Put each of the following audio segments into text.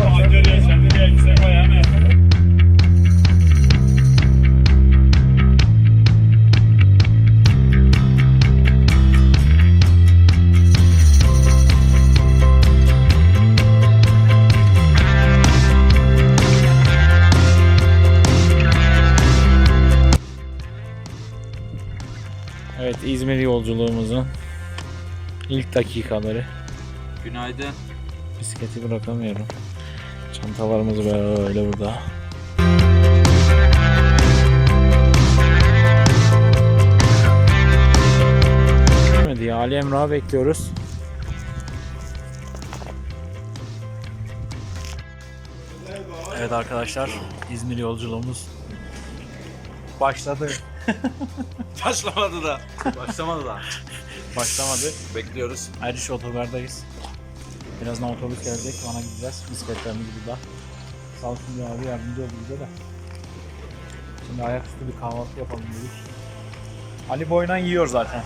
Ama yüksek ayağını. Evet İzmir yolculuğumuzun ilk dakikaları. Günaydın. Bisikleti bırakamıyorum. Çantalarımız böyle burada. Ya. Ali Emrah'ı bekliyoruz. Evet arkadaşlar İzmir yolculuğumuz başladı. Başlamadı da. Başlamadı da. Başlamadı. Bekliyoruz. Erciş otogardayız. Birazdan otobüs gelecek. Bana gideceğiz. Bisikletlerimiz burada. Sağ olsun bir abi yardımcı oldu bize de. Şimdi ayaküstü bir kahvaltı yapalım dedik. Ali boynan yiyor zaten.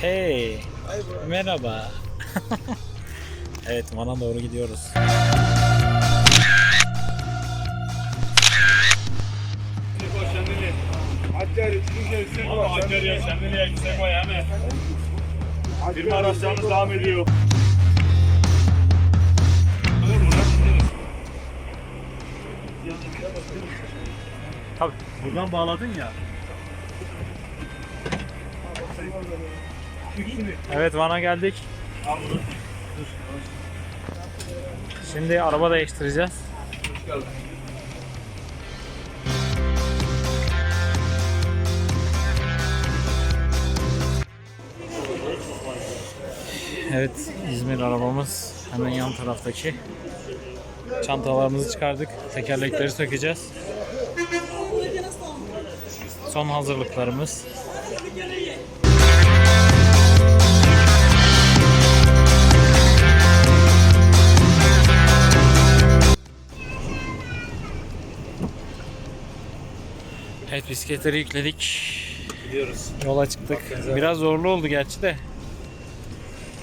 Hey. Merhaba. evet Van'a doğru gidiyoruz. Hacer çıkışırsın. Ama Hacer ya sen de yüksek ayağını. Bir araçlarımız devam ediyor. Tabii buradan bağladın ya. Evet Van'a geldik. Şimdi araba değiştireceğiz. Evet İzmir arabamız hemen yan taraftaki. Çantalarımızı çıkardık. Tekerlekleri sökeceğiz. Son hazırlıklarımız. Evet bisikletleri yükledik. Gidiyoruz. Yola çıktık. Biraz zorlu oldu gerçi de.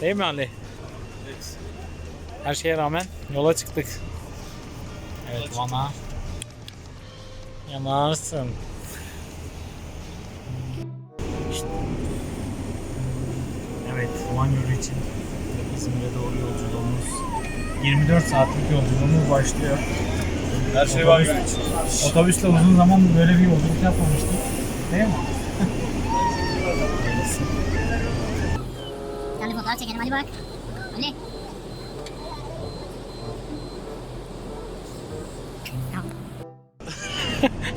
Değil mi Ali? Evet. Her şeye rağmen yola çıktık. Evet Van'a. Yanarsın. İşte. Evet Van yolu için İzmir'e doğru yolculuğumuz 24 saatlik yolculuğumuz başlıyor. Her şey var yol için. Otobüsle uzun zaman böyle bir yolculuk yapmamıştık. Değil mi? Fotoğraf çekelim hadi bak. Ali.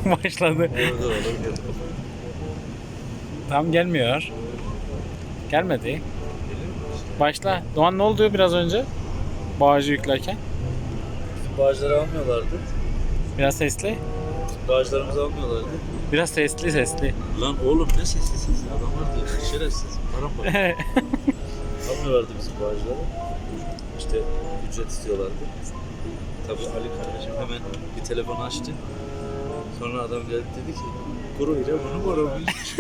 Başladı. Tam gelmiyor. Gelmedi. Başla. Doğan ne oldu biraz önce? Bağcı yüklerken. Bağcıları almıyorlardı. Biraz sesli. Bağcılarımızı almıyorlardı. Biraz sesli sesli. Lan oğlum ne sessizsiniz ya adamlar diyor. Şerefsiz. Param var. Almıyorlardı bizim bağcıları. İşte ücret istiyorlardı. Tabii Ali kardeşim hemen bir telefon açtı. Sonra adam geldi dedi ki Kuru ile bunu korumuş.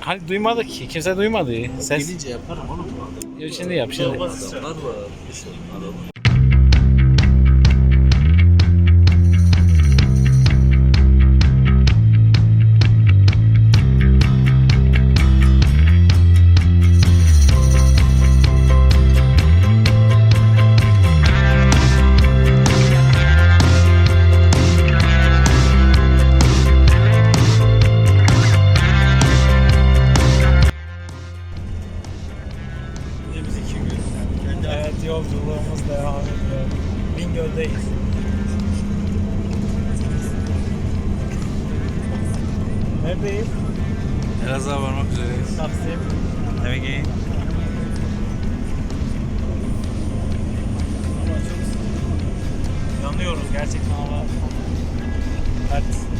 Hadi duymadık ki. Kimse duymadı. Ses. Gelince yaparım oğlum adam. Şimdi yap şimdi. Adamlar var. Adamlar. Evet yolculuğumuz devam ediyor. Bingöl'deyiz. Neredeyiz? Elazığ'a varmak üzereyiz. Taksim. Eve gelin. Yanıyoruz gerçekten ama. Evet.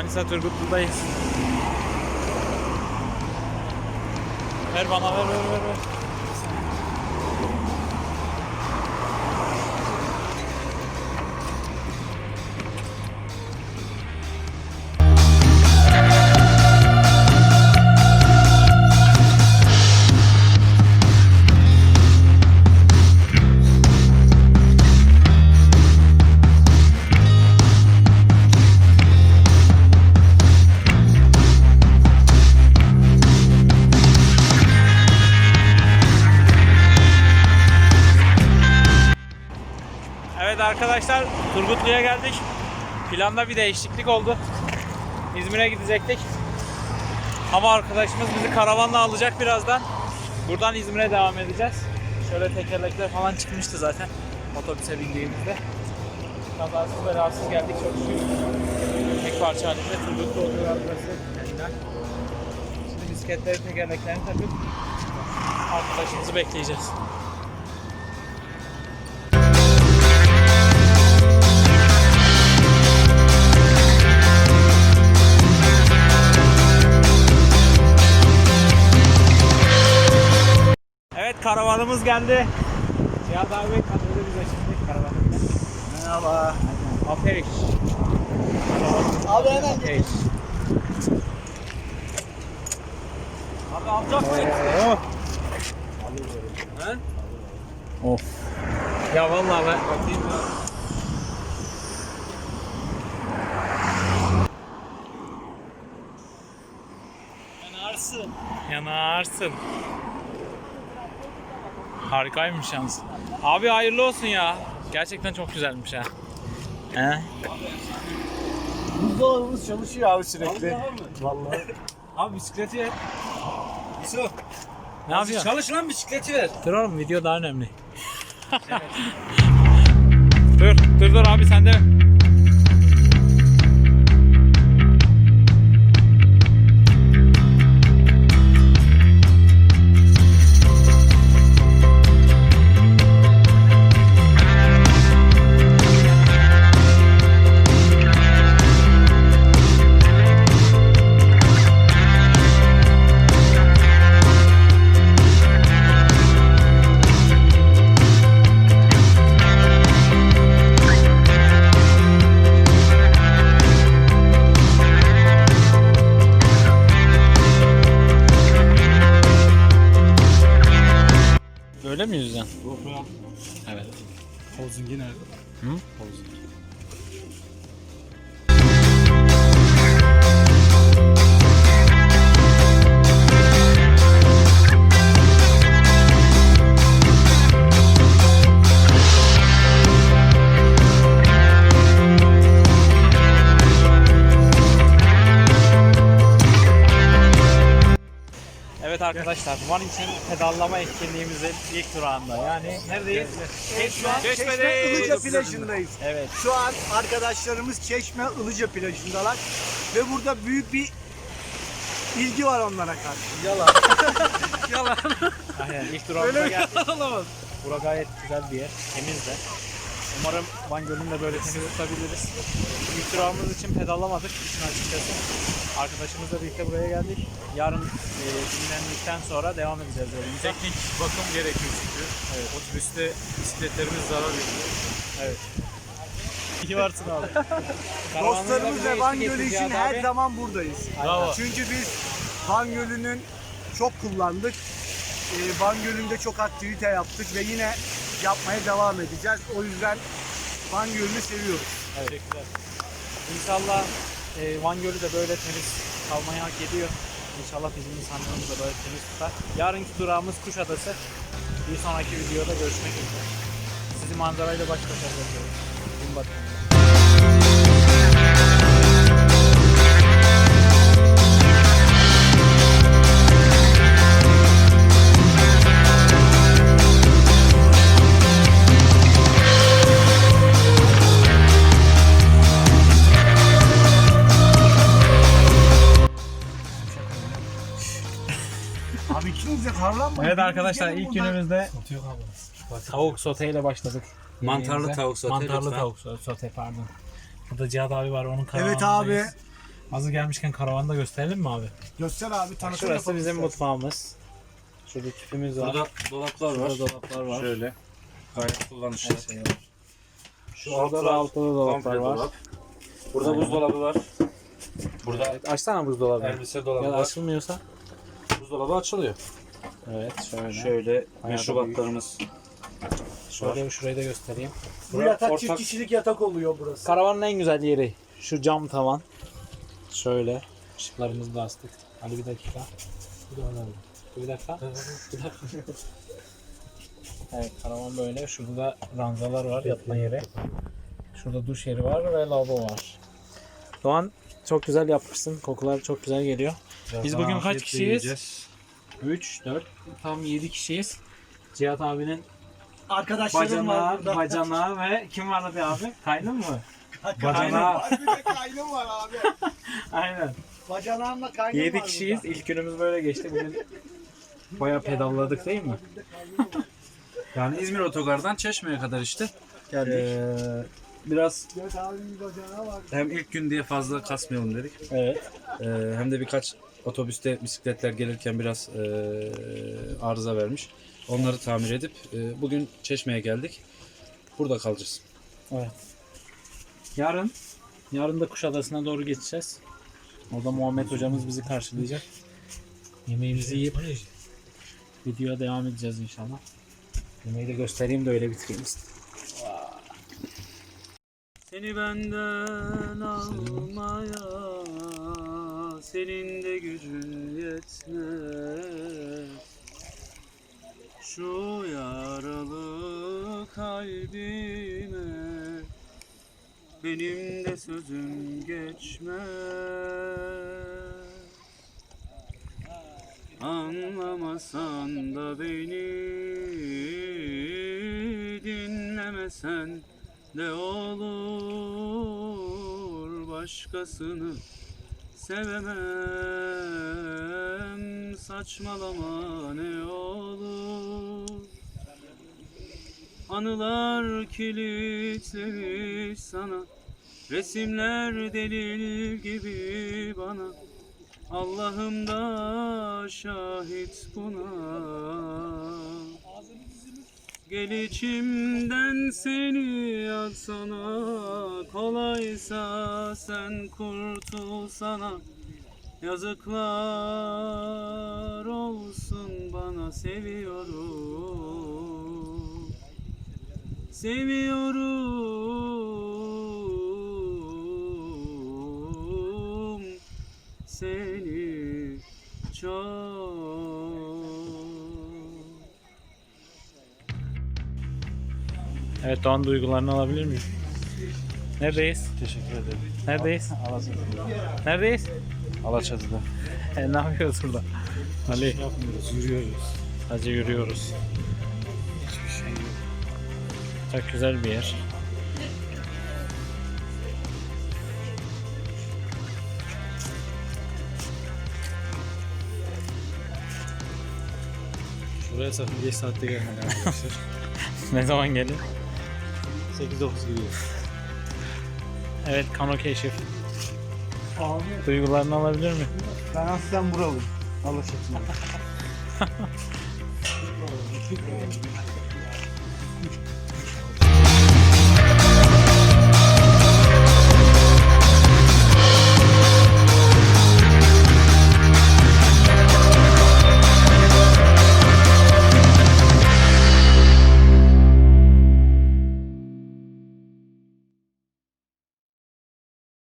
Manisa Turgutlu'dayız. Ver bana ver ver ver. ver. Evet arkadaşlar Turgutlu'ya geldik. Planda bir değişiklik oldu. İzmir'e gidecektik. Ama arkadaşımız bizi karavanla alacak birazdan. Buradan İzmir'e devam edeceğiz. Şöyle tekerlekler falan çıkmıştı zaten otobüse bindiğimizde. Kazasız belasız geldik çok şükür. Tek parça halinde Turgutlu oluyor burası. Şimdi bisikletleri tekerleklerini takıp arkadaşımızı bekleyeceğiz. Karavanımız geldi. Cihat abi katıldı bize şimdi karavanımda. Merhaba. Aferin. Abi hemen Aferin. Abi alacak mısın? He? Of. Ya vallahi ben bakayım ya. Yanarsın. Yanarsın. Harikaymış yalnız. Abi hayırlı olsun ya. Gerçekten çok güzelmiş ha. He? Buzdolabımız çalışıyor abi sürekli. Vallahi. Abi bisikleti ver. Yusuf. Ne yapıyorsun? Çalış lan bisikleti ver. Dur oğlum video daha önemli. dur dur dur abi sen de. Hozingi nerede? Hı? Hozingi. Arkadaşlar Van için pedallama etkinliğimizin ilk durağında. Yani neredeyiz? Çeşme. Çeşme Ilıca plajındayız. Evet. Şu an arkadaşlarımız Çeşme Ilıca plajındalar. Ve burada büyük bir ilgi var onlara karşı. Aynen ilk durağımıza geldik. Bura gayet güzel bir yer. Temiz de. Umarım Van Gölü'nü de böyle temiz tutabiliriz. İlk durağımız için pedallamadık işin açıkçası. Arkadaşımızla birlikte buraya geldik. Yarın e, dinlendikten sonra devam edeceğiz yolumuza. Teknik bakım gerekiyor çünkü. Evet. Otobüste bisikletlerimiz zarar veriyor. Evet. İyi varsın abi. Dostlarımız ve Van Gölü için her abi. zaman buradayız. Bravo. Çünkü biz Van Gölü'nün çok kullandık. Ee, Van Gölü'nde çok aktivite yaptık ve yine yapmaya devam edeceğiz. O yüzden Van Gölü'nü seviyoruz. Teşekkürler. İnşallah e, Van Gölü de böyle temiz kalmayı hak ediyor. İnşallah bizim insanlarımız da böyle temiz tutar. Yarınki durağımız Kuşadası. Bir sonraki videoda görüşmek üzere. Sizi manzarayla baş başa bırakıyorum. Gün batımında. Karlanmayın. Evet arkadaşlar ilk günümüzde tavuk soteyle başladık. Mantarlı Yemeğimize. tavuk sote Mantarlı lütfen. tavuk so- sote pardon. Burada Cihat abi var onun kanalındayız. Evet abi. Hazır gelmişken karavanı da gösterelim mi abi? Göster abi tanıtım Şurası yapalım bizim istersen. mutfağımız. Şurada tüpümüz var. Burada dolaplar var. Burada dolaplar var. Şöyle. Gayet kullanışlı. Şey. Şu Orada da altta da dolaplar komple var. dolap. Burada buzdolabı var. Burada Evet, açsana buzdolabını. elbise dolabı Ya da var. açılmıyorsa. Buzdolabı açılıyor. Evet şöyle. Şöyle Bayağı meşrubatlarımız. Şöyle şurayı da göstereyim. Bu yatak Ortak- çift kişilik yatak oluyor burası. Karavanın en güzel yeri. Şu cam tavan. Şöyle. Işıklarımızı da astık. Hadi bir dakika. Bir dakika. Bir dakika. Bir dakika. evet karavan böyle. Şurada da ranzalar var yatma yeri. Şurada duş yeri var ve lavabo var. Doğan çok güzel yapmışsın. Kokular çok güzel geliyor. Biz bugün kaç kişiyiz? 3, 4, tam 7 kişiyiz. Cihat abinin Arkadaşlarım var bacana, burada. bacana ve kim var abi abi? Kaynım mı? Bacana. var. Bir de kaynım var abi. Aynen. Bacanağımla kaynım 7 var kişiyiz. İlk günümüz böyle geçti. Bugün bayağı pedalladık değil mi? Yani İzmir Otogar'dan Çeşme'ye kadar işte. Ee, biraz burada. Bir bacanağı var. hem ilk gün diye fazla kasmayalım dedik. Evet. Ee, hem de birkaç otobüste bisikletler gelirken biraz ee, arıza vermiş. Onları tamir edip ee, bugün Çeşme'ye geldik. Burada kalacağız. Evet. Yarın yarın da Kuşadası'na doğru geçeceğiz. Orada Muhammed hocamız bizi karşılayacak. Yemeğimizi yiyip videoya devam edeceğiz inşallah. Yemeği de göstereyim de öyle bitireyim istedim. Seni benden almaya senin de gücün yetmez. Şu yaralı kalbime benim de sözüm geçmez. Anlamasan da beni dinlemesen ne olur başkasını sevemem saçmalama ne olur. Anılar kilitlemiş sana Resimler delil gibi bana. Allah'ım da şahit buna Gel içimden seni atsana Kolaysa sen kurtulsana Yazıklar olsun bana seviyorum. Seviyorum seni çok Evet Doğan duygularını alabilir miyim? Neredeyiz? Teşekkür ederim. Neredeyiz? Alaçatı'da. Neredeyiz? Alaçatı'da. E, ne yapıyoruz burada? Ali. Yapmıyoruz, yürüyoruz. Sadece yürüyoruz. Hiçbir şey yok. Çok güzel bir yer. Buraya sakın geç saatte gelmeyin arkadaşlar. ne zaman gelir? 8-9 gibi. Evet kano keşif. Abi Duygularını alabilir mi? ben aslen buralıyım. Alaçatı'nda.